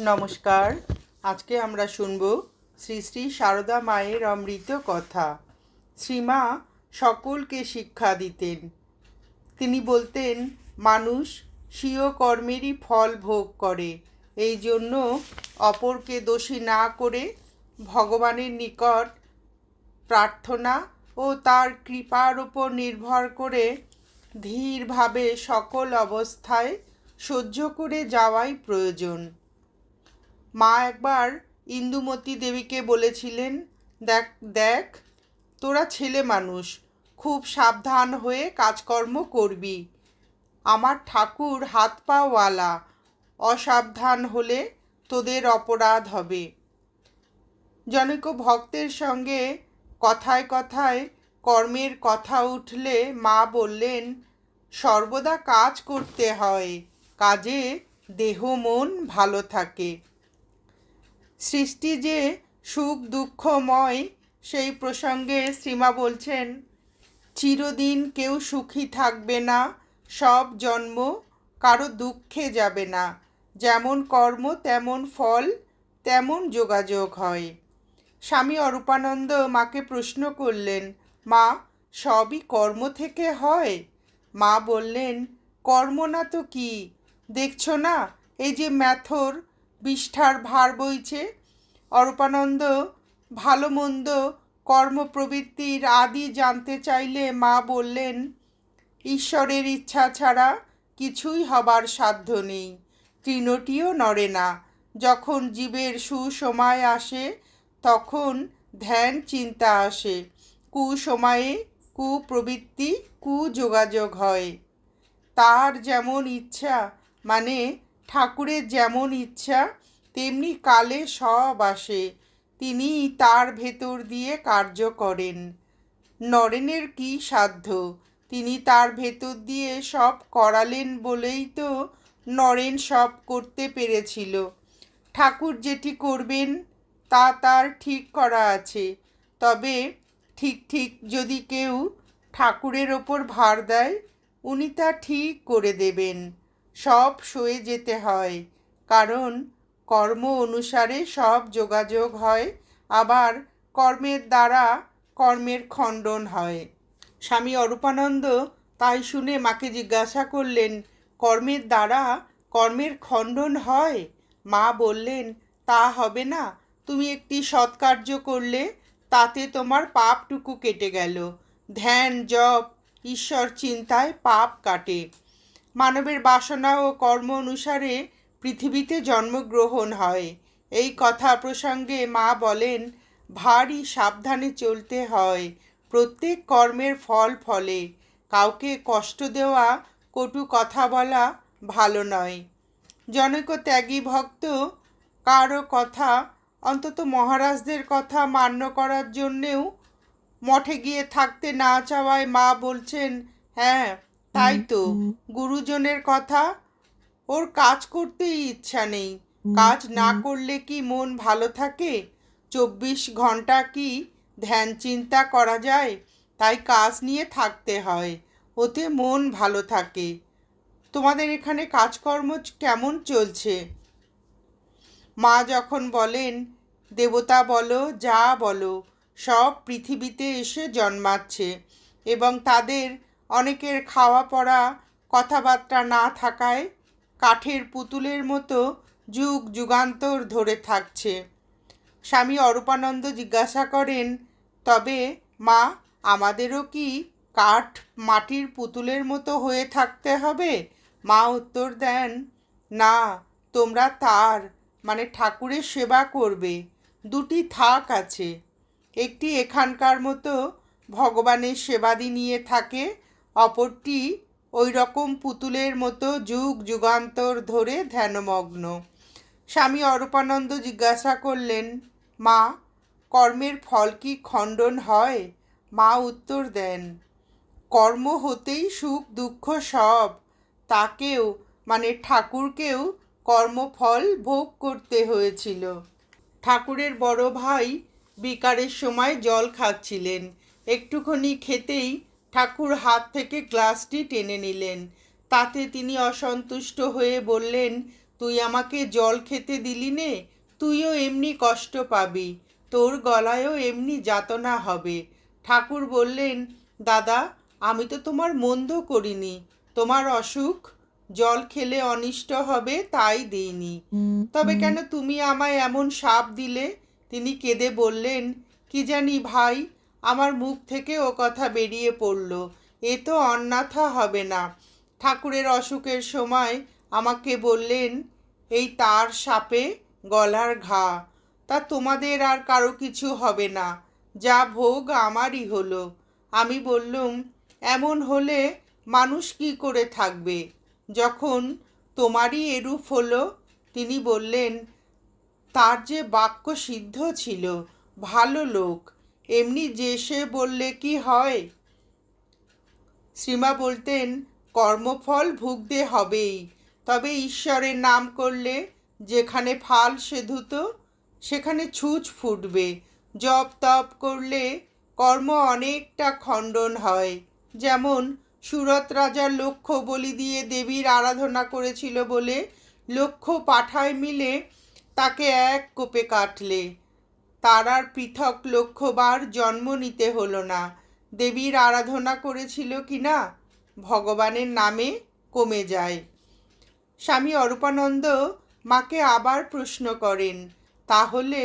নমস্কার। আজকে আমরা শুনব শ্রী শ্রী সারদা মায়ের অমৃত কথা। শ্রীমা সকলকে শিক্ষা দিতেন। তিনি বলতেন, মানুষ স্বীয় কর্মেরই ফল ভোগ করে। এই জন্য অপরকে দোষী না করে ভগবানের নিকট প্রার্থনা ও তার কৃপার উপর নির্ভর করে ধীরভাবে সকল অবস্থায় সহ্য করে যাওয়াই প্রয়োজন। মা একবার ইন্দুমতী দেবীকে বলেছিলেন, দেখ দেখ, তোরা ছেলে মানুষ, খুব সাবধান হয়ে কাজকর্ম করবি। আমার ঠাকুর হাত পাওয়ালা অসাবধান হলে তোদের অপরাধ হবে জনৈক ভক্তের সঙ্গে কথায় কথায় কর্মের কথা উঠলে মা বললেন, সর্বদা কাজ করতে হয়, কাজে দেহ মন ভালো থাকে। সৃষ্টি যে সুখ দুঃখময় সেই প্রসঙ্গে শ্রীমা বলছেন, চিরদিন কেউ সুখী থাকবে না, সব জন্ম কারও দুঃখে যাবে না। যেমন কর্ম, তেমন ফল, তেমন যোগাযোগ হয়। স্বামী অরূপানন্দ মাকে প্রশ্ন করলেন, মা, সবই কর্ম থেকে হয়? মা বললেন, কর্ম না তো কি? দেখছ না, এই যে ম্যাথর বিষ্ঠার ভার বইছে। অরূপানন্দ ভালো মন্দ কর্মপ্রবৃত্তির আদি জানতে চাইলে মা বললেন, ঈশ্বরের ইচ্ছা ছাড়া কিছুই হবার সাধ্য নেই। তৃণটিও নড়ে না। যখন জীবের সুসময় আসে, তখন ধ্যান চিন্তা আসে। কুসময়ে কুপ্রবৃত্তি, কুযোগাযোগ হয়। তার যেমন ইচ্ছা মানে ঠাকুরের যেমন ইচ্ছা, তেমনি কালে সব আসে। তিনি তার ভেতর দিয়ে কার্য করেন। নরেনের কি সাধ্য? তিনি তার ভেতর দিয়ে সব করালেন বলেই তো নরেন সব করতে পেরেছিল। ঠাকুর যেটি করবেন, তা তার ঠিক করা আছে। তবে ঠিক ঠিক যদি কেউ ঠাকুরের ওপর ভার দেয়, উনি তা ঠিক করে দেবেন। সব সয়ে যেতে হয়। কারণ কর্ম অনুসারে সব যোগাযোগ হয়, আবার কর্মের দ্বারা কর্মের খণ্ডন হয়। স্বামী অরূপানন্দ তাই শুনে মাকে জিজ্ঞাসা করলেন, কর্মের দ্বারা কর্মের খণ্ডন হয়? মা বললেন, তা হবে না, তুমি একটি সৎকার্য করলে তাতে তোমার পাপটুকু কেটে গেল। ধ্যান, জপ, ঈশ্বর চিন্তায় পাপ কাটে। মানবের বাসনা ও কর্ম অনুসারে পৃথিবীতে জন্মগ্রহণ হয়। এই কথা প্রসঙ্গে মা বলেন, ভারী সাবধানে চলতে হয়। প্রত্যেক কর্মের ফল ফলে। কাউকে কষ্ট দেওয়া, কটু কথা বলা ভালো নয়। জনৈক ত্যাগী ভক্ত, কারও কথা, অন্তত মহারাজদের কথা মান্য করার জন্যেও মঠে গিয়ে থাকতে না চাওয়ায় মা বলছেন হ্যাঁ তাই তো গুরুজনের কথা। ওর কাজ করতেই ইচ্ছা নেই। কাজ না করলে কি মন ভালো থাকে? চব্বিশ ঘণ্টা কি ধ্যান চিন্তা করা যায়? তাই কাজ নিয়ে থাকতে হয়। ওতে মন ভালো থাকে। তোমাদের এখানে কাজকর্ম কেমন চলছে? মা যখন বলেন দেবতা বলো যা বলো সব পৃথিবীতে এসে জন্মাচ্ছে এবং তাদের অনেকের খাওয়া পড়া কথাবার্তা না থাকায় কাঠের পুতুলের মতো যুগ যুগান্তর ধরে থাকছে। স্বামী অরূপানন্দ জিজ্ঞাসা করেন, তবে মা, আমাদেরও কি কাঠ মাটির পুতুলের মতো হয়ে থাকতে হবে? মা উত্তর দেন, না, তোমরা তার মানে ঠাকুরের সেবা করবে। দুটি থাক আছে। একটি এখানকার মতো ভগবানের সেবাদি নিয়ে থাকে অপরটি ওই রকম পুতুলের মতো যুগ যুগান্তর ধরে ধ্যানমগ্ন। স্বামী অরূপানন্দ জিজ্ঞাসা করলেন, মা, কর্মের ফল কি খণ্ডন হয়? মা উত্তর দেন, কর্ম হতেই সুখ দুঃখ সব। তাকেও মানে ঠাকুরকেও কর্মফল ভোগ করতে হয়েছিল। ঠাকুরের বড় ভাই বিকারের সময় জল খাচ্ছিলেন। একটুখানি খেতেই ঠাকুর হাত থেকে গ্লাসটি টেনে নিলেন। তাতে তিনি অসন্তুষ্ট হয়ে বললেন তুই আমাকে জল খেতে দিলি নে তুইও এমনি কষ্ট পাবি তোর গলায়ও এমনি যাতনা হবে। ঠাকুর বললেন দাদা আমি তো তোমার মন্দ করিনি তোমার অসুখ জল খেলে অনিষ্ট হবে তাই দিইনি। তবে কেন তুমি আমায় এমন সাপ দিলে? তিনি কেঁদে বললেন কি জানি ভাই আমার মুখ থেকে ও কথা বেরিয়ে পড়ল। এ তো অন্যথা হবে না। ঠাকুরের অসুখের সময় আমাকে বললেন, এই তার সাপে গলার ঘা। তা তোমাদের আর কারও কিছু হবে না। যা ভোগ আমারই হলো। আমি বললুম, এমন হলে মানুষ কি করে থাকবে? যখন তোমারই এরূপ হলো? তিনি বললেন, তার যে বাক্য সিদ্ধ ছিল, ভালো লোক। এমনি যে সে বললে কি হয়? শ্রীমা বলতেন, কর্মফল ভুগতে হবেই। তবে ঈশ্বরের নাম করলে যেখানে ফাল সেধুত সেখানে ছুঁচ ফুটবে। জপ তপ করলে কর্ম অনেকটা খণ্ডন হয়। যেমন সুরত রাজার লক্ষ্য বলি দিয়ে দেবীর আরাধনা করেছিল বলে লক্ষ্য পাঠায় মিলে তাকে এক কোপে কাটলে। তার আর পৃথক লক্ষ্যবার জন্ম নিতে হলো না। দেবীর আরাধনা করেছিল কি না? ভগবানের নামে কমে যায়। স্বামী অরূপানন্দ মাকে আবার প্রশ্ন করেন, তাহলে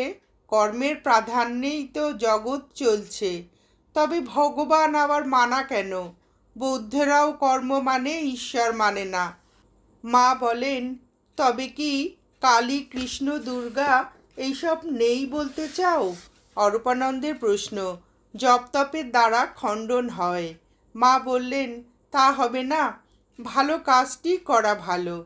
কর্মের প্রাধান্যেই তো জগৎ চলছে, তবে ভগবান আবার মানা কেন? বৌদ্ধরাও কর্ম মানে ঈশ্বর মানে না। মা বলেন, তবে কি কালী, কৃষ্ণ, দুর্গা এইসব নেই বলতে চাও? অরূপানন্দের প্রশ্ন। জপ তপের দ্বারা খণ্ডন হয়। মা বললেন, তা হবে না। ভালো কাজটি করা ভালো।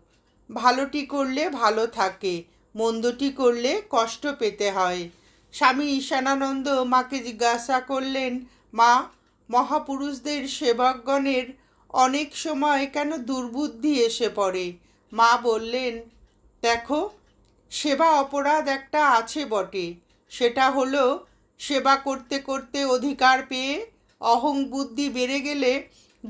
ভালোটি করলে ভালো থাকে। মন্দটি করলে কষ্ট পেতে হয়। স্বামী ঈশানানন্দ মাকে জিজ্ঞাসা করলেন, মা, মহাপুরুষদের সেবকগণের অনেক সময় কেন দুর্বুদ্ধি এসে পড়ে? মা বললেন, দেখো সেবা অপরাধ একটা আছে বটে। সেটা হলো, সেবা করতে করতে অধিকার পেয়ে অহং বুদ্ধি বেড়ে গেলে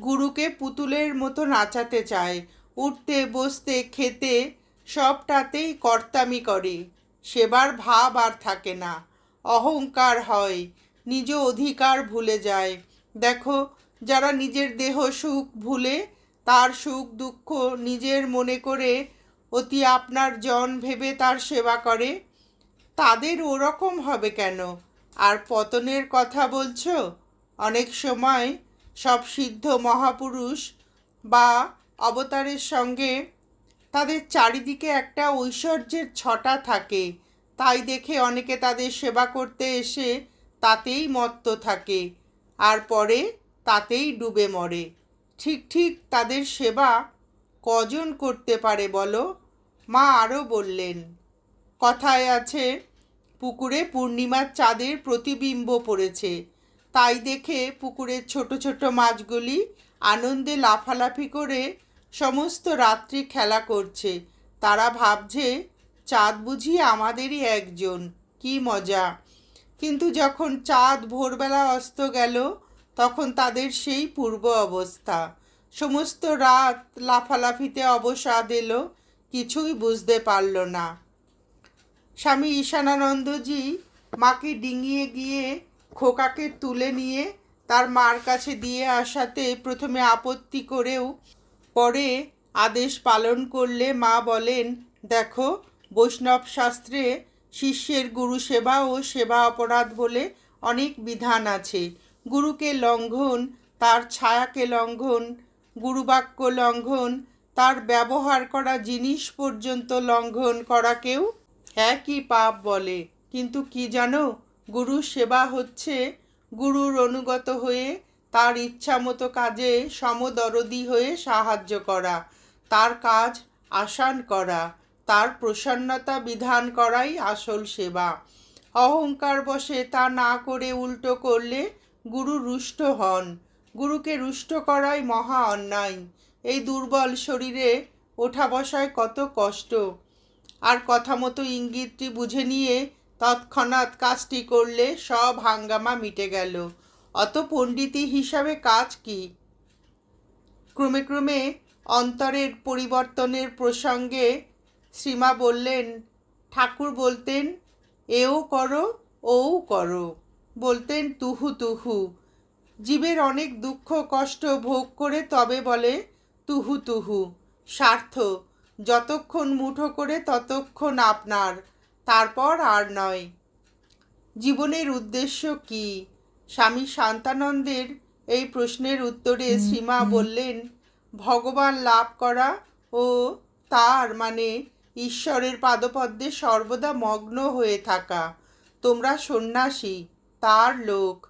গুরুকে পুতুলের মতো নাচাতে চায়। উঠতে, বসতে, খেতে সবটাতেই কর্তামি করে। সেবার ভাব আর থাকে না। অহংকার হয়, নিজ অধিকার ভুলে যায়। দেখো, যারা নিজের দেহ সুখ ভুলে, তার সুখ দুঃখ নিজের মনে করে অতি আপনার জন ভেবে তার সেবা করে। তাদের ওরকম হবে কেন? আর পতনের কথা বলছো? অনেক সময় সব সিদ্ধ মহাপুরুষ বা অবতারের সঙ্গে তাদের চারিদিকে একটা ঐশ্বর্যের ছটা থাকে। তাই দেখে অনেকে তাদের সেবা করতে এসে তাতেই মত্ত থাকে আর পরে তাতেই ডুবে মরে। ঠিক ঠিক তাদের সেবা কজন করতে পারে বলো? মা আরও বললেন, কথায় আছে, পুকুরে পূর্ণিমার চাঁদের প্রতিবিম্ব পড়েছে। তাই দেখে পুকুরের ছোট ছোট মাছগুলি আনন্দে লাফালাফি করে সমস্ত রাত্রি খেলা করছে। তারা ভাবছে, চাঁদ বুঝি আমাদেরই একজন, কি মজা। কিন্তু যখন চাঁদ ভোরবেলা অস্ত গেল, তখন তাদের সেই পূর্ব অবস্থা। সমস্ত রাত লাফালাফিতে অবসাদ এলো কিছুই বুঝতে পারল না। স্বামী ঈশানানন্দজি মাকে ডিঙিয়ে গিয়ে খোকাকে তুলে নিয়ে তার মার কাছে দিয়ে আসাতে প্রথমে আপত্তি করেও পরে আদেশ পালন করলে মা বলেন, দেখো, বৈষ্ণব শাস্ত্রে শিষ্যের গুরু সেবা ও সেবা অপরাধ বলে অনেক বিধান আছে। গুরুকে লঙ্ঘন, তার ছায়াকে লঙ্ঘন, গুরুবাক্য লঙ্ঘন তার ব্যবহার করা জিনিস পর্যন্ত লঙ্ঘন করাকেও একই পাপ বলে। কিন্তু কি জানো গুরু সেবা হচ্ছে গুরুর অনুগত হয়ে তার ইচ্ছা মতো কাজে সমদরদি হয়ে সাহায্য করা, তার কাজ আসান করা, তার প্রসন্নতা বিধান করাই আসল সেবা। অহংকার বসে তা না করে উল্টো করলে গুরু রুষ্ট হন। গুরুকে রুষ্ট করাই মহা অন্যায়। এই দুর্বল শরীরে ওঠা বসায় কত কষ্ট। আর কথা মতো ইঙ্গিতটি বুঝে নিয়ে তৎক্ষণাৎ কাজটি করলে সব হাঙ্গামা মিটে গেল। অত পণ্ডিতি হিসাবে কাজ কি? ক্রমে ক্রমে অন্তরের পরিবর্তনের প্রসঙ্গে শ্রীমা বললেন, ঠাকুর বলতেন, এও করো ওও করো। বলতেন, তুহু তুহু। জীবের অনেক দুঃখ, কষ্ট ভোগ করে তবে বলে তুহু তুহু। স্বার্থ যতক্ষণ মুঠো করে ততক্ষণ আপনার তারপর আর নয়। জীবনের উদ্দেশ্য কি? স্বামী শান্তানন্দের এই প্রশ্নের উত্তরে শ্রীমা বললেন ভগবান লাভ করা ও তার মানে ঈশ্বরের পাদপদ্মে সর্বদা মগ্ন হয়ে থাকা। তোমরা সন্ন্যাসী তার লোক।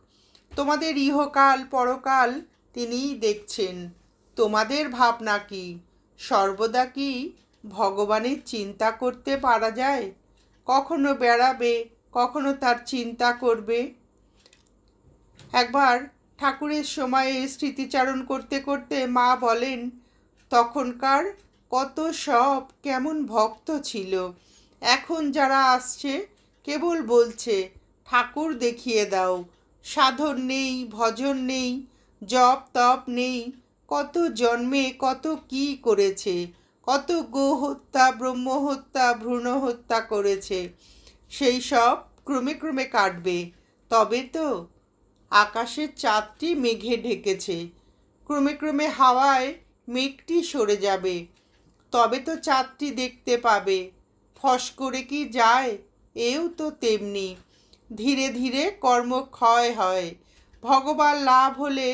তোমাদের ইহকাল পরকাল তিনিই দেখছেন। তোমাদের ভাবনা কি? সর্বদা কি ভগবানের চিন্তা করতে পারা যায়? কখনো বেড়াবে, কখনো তার চিন্তা করবে। একবার ঠাকুরের সময়ে স্মৃতিচারণ করতে করতে মা বলেন, তখনকার কত সব কেমন ভক্ত ছিল। এখন যারা আসছে, কেবল বলছে, ঠাকুর দেখিয়ে দাও। সাধন নেই, ভজন নেই, জপ তপ নেই কত জন্মে কত কি করেছে, কত গো হত্যা ব্রহ্ম হত্যা ভ্রূণ হত্যা করেছে, সেই সব ক্রমে ক্রমে কাটবে। তবে তো আকাশের চাঁদটি মেঘে ঢেকেছে, ক্রমে ক্রমে হাওয়ায় মেঘটি সরে যাবে। তবে তো চাঁদটি দেখতে পাবে, ফস করে কি যায়? এও তো তেমনি। ধীরে ধীরে কর্ম ক্ষয় হয়। ভগবান লাভ হলে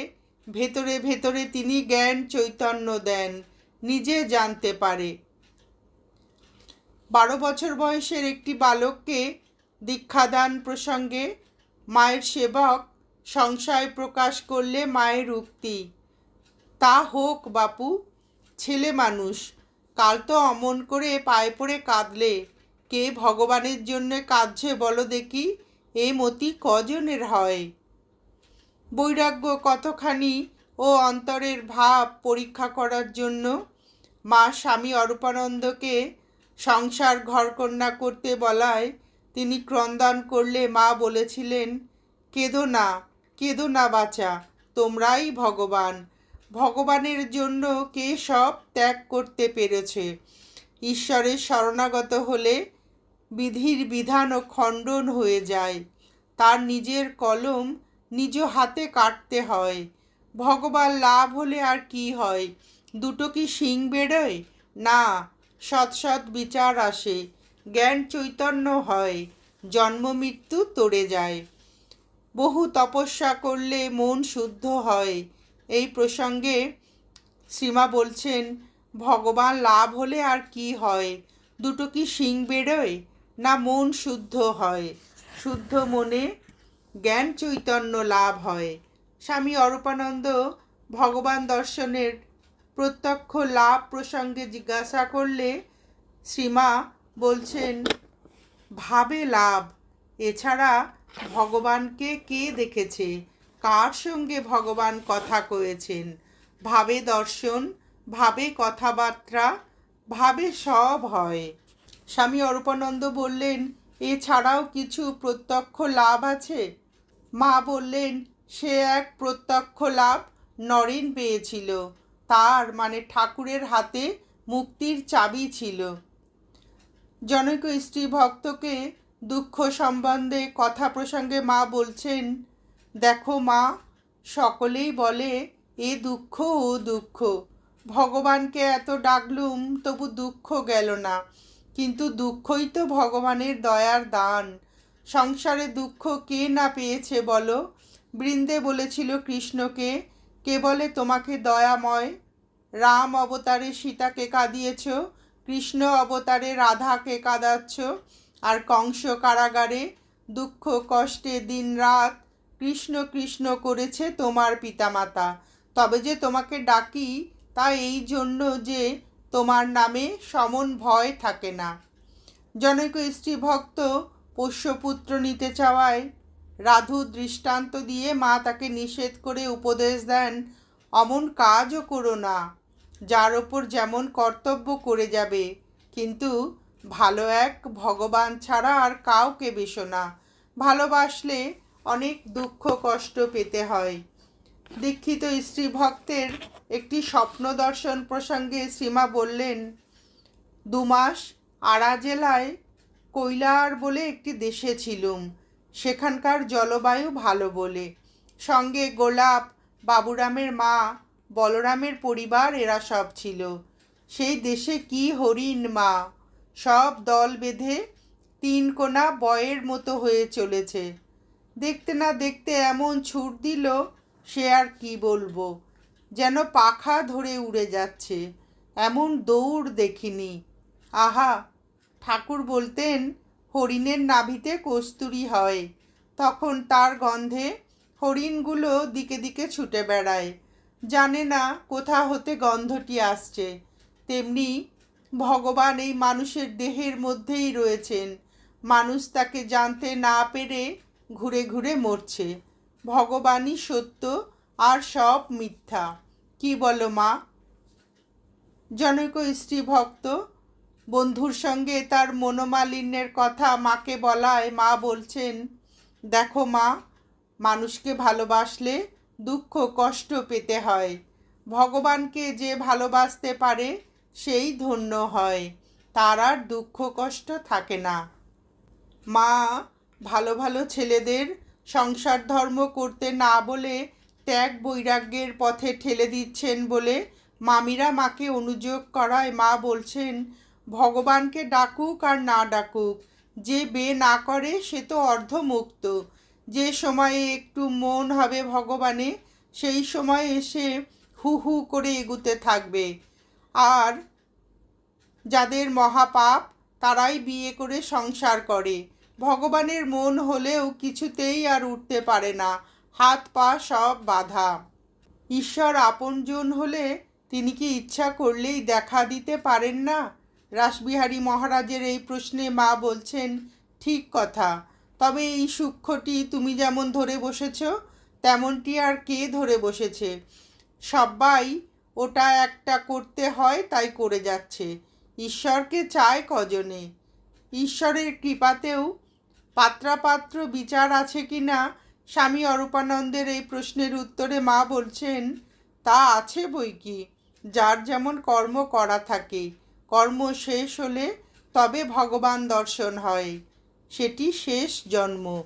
ভেতরে ভেতরে তিনি জ্ঞান চৈতন্য দেন, নিজে জানতে পারে। বারো বছর বয়সের একটি বালককে দীক্ষাদান প্রসঙ্গে মায়ের সেবক সংশয় প্রকাশ করলে মায়ের উক্তি, তা হোক বাপু, ছেলে মানুষ, কাল তো অমন করে পায়ে পড়ে কাঁদলে, কে ভগবানের জন্য কাঁদছে বলো দেখি, এ মতি কজনের হয়? বৈরাগ্য কতখানি ও অন্তরের ভাব পরীক্ষা করার জন্য মা স্বামী অরূপানন্দকে সংসার ঘরকন্যা করতে বলায় তিনি ক্রন্দন করলে মা বলেছিলেন, কেঁদো না কেঁদো না বাছা তোমরাই ভগবান। ভগবানের জন্য কে সব ত্যাগ করতে পেরেছে? ঈশ্বরের শরণাগত হলে বিধির বিধান ও খণ্ডন হয়ে যায়। তার নিজের কলম নিজ হাতে কাটতে হয়। ভগবান লাভ হলে আর কি হয়? দুটো কি শিং বেরোয়? না, সৎ সৎ বিচার আসে। জ্ঞান চৈতন্য হয়, জন্ম মৃত্যু তরে যায়। বহু তপস্যা করলে মন শুদ্ধ হয়। এই প্রসঙ্গে শ্রীমা বলছেন, ভগবান লাভ হলে আর কি হয়? দুটো কি শিং বেরোয়? না, মন শুদ্ধ হয়। শুদ্ধ মনে জ্ঞান চৈতন্য লাভ হয়। স্বামী অরূপানন্দ ভগবান দর্শনের প্রত্যক্ষ লাভ প্রসঙ্গে জিজ্ঞাসা করলে শ্রীমা বলছেন, ভাবে লাভ। এছাড়া ভগবানকে কে দেখেছে? কার সঙ্গে ভগবান কথা কয়েছেন? ভাবে দর্শন, ভাবে কথাবার্তা, ভাবে সব হয়। স্বামী অরূপানন্দ বললেন এছাড়াও কিছু প্রত্যক্ষ লাভ আছে? মা বললেন, সে এক প্রত্যক্ষ লাভ নরেন পেয়েছিল। তার মানে ঠাকুরের হাতে মুক্তির চাবি ছিল। জনৈক স্ত্রী ভক্তকে দুঃখ সম্বন্ধে কথা প্রসঙ্গে মা বলছেন, দেখো মা, সকলেই বলে, এ দুঃখ ও দুঃখ। ভগবানকে এত ডাকলুম, তবু দুঃখ গেল না। কিন্তু দুঃখই তো ভগবানের দয়ার দান। সংসারে দুঃখ কে না পেয়েছে বলো? বৃন্দে বলেছিল কৃষ্ণকে, কে বলে তোমাকে দয়াময়? রাম অবতারে সীতাকে কাঁদিয়েছ, কৃষ্ণ অবতারে রাধাকে কাঁদাচ্ছ, আর কংস কারাগারে দুঃখ, কষ্টে দিন রাত কৃষ্ণ কৃষ্ণ করেছে তোমার পিতামাতা। তবে যে তোমাকে ডাকি তা এই জন্য যে তোমার নামে সমন ভয় থাকে না। জনৈক স্ত্রী ভক্ত পোষ্যপুত্র নিতে চাওয়ায় রাধু দৃষ্টান্ত দিয়ে মা তাকে নিষেধ করে উপদেশ দেন, অমন কাজও করো না, যার ওপর যেমন কর্তব্য করে যাবে, কিন্তু ভালো এক ভগবান ছাড়া আর কাউকে বেশো না। ভালোবাসলে অনেক দুঃখ কষ্ট পেতে হয়। দীক্ষিত স্ত্রী ভক্তের একটি স্বপ্ন দর্শন প্রসঙ্গে শ্রীমা বললেন দুমাস আড়া জেলায় কৈলার বলে একটি দেশে ছিলুম। সেখানকার জলবায়ু ভালো বলে। সঙ্গে গোলাপ, বাবুরামের মা, বলরামের পরিবার এরা সব ছিল। সেই দেশে কি হরিণ মা? সব দল বেঁধে তিন কোনা বয়ের মতো হয়ে চলেছে। দেখতে না দেখতে এমন ছুট দিল সে আর কি বলব? যেন পাখা ধরে উড়ে যাচ্ছে। এমন দৌড় দেখিনি। আহা, ঠাকুর বলতেন হরিণের নাভিতে কস্তুরি হয়। তখন তার গন্ধে হরিণগুলো দিকে দিকে ছুটে বেড়ায়। জানে না কোথা হতে গন্ধটি আসছে। তেমনি ভগবান এই মানুষের দেহের মধ্যেই রয়েছেন। মানুষ তাকে জানতে না পেরে ঘুরে ঘুরে মরছে। ভগবানই সত্য আর সব মিথ্যা। কি বলো মা? জনৈক স্ত্রী ভক্ত, বন্ধুর সঙ্গে তার মনোমালিন্যের কথা মাকে বলায় মা বলছেন, দেখো মা, মানুষকে ভালোবাসলে দুঃখ, কষ্ট পেতে হয়। ভগবানকে যে ভালোবাসতে পারে, সেই ধন্য হয়। তার আর দুঃখ, কষ্ট থাকে না। মা, ভালো ভালো ছেলেদের সংসার ধর্ম করতে না বলে ত্যাগ বৈরাগ্যের পথে ঠেলে দিচ্ছেন বলে মামিরা মাকে অনুযোগ করায় মা বলছেন, ভগবানকে ডাকুক আর না ডাকুক, যে বে না করে সে তো অর্ধমুক্ত। যে সময়ে একটু মন হবে ভগবানে, সেই সময় এসে হু হু করে এগুতে থাকবে। আর যাদের মহাপাপ, তারাই বিয়ে করে সংসার করে। ভগবানের মন হলেও কিছুতেই আর উঠতে পারে না। হাত, পা সব বাধা। ঈশ্বর আপনজন হলে তিনি কি ইচ্ছা করলেই দেখা দিতে পারেন না? রাসবিহারী মহারাজের এই প্রশ্নে মা বলছেন, ঠিক কথা। তবে এই সূক্ষ্মটি তুমি যেমন ধরে বসেছ, তেমনটি আর কে ধরে বসেছে? সবাই ওটা একটা করতে হয়, তাই করে যাচ্ছে। ঈশ্বরকে চায় কজনে? ঈশ্বরের কৃপাতেও পাত্রাপাত্র বিচার আছে কি না? স্বামী অরূপানন্দের এই প্রশ্নের উত্তরে মা বলছেন, তা আছে বই কি? যার যেমন কর্ম করা থাকে, কর্ম শেষ হলে তবে ভগবান দর্শন হয়। সেটি শেষ জন্ম।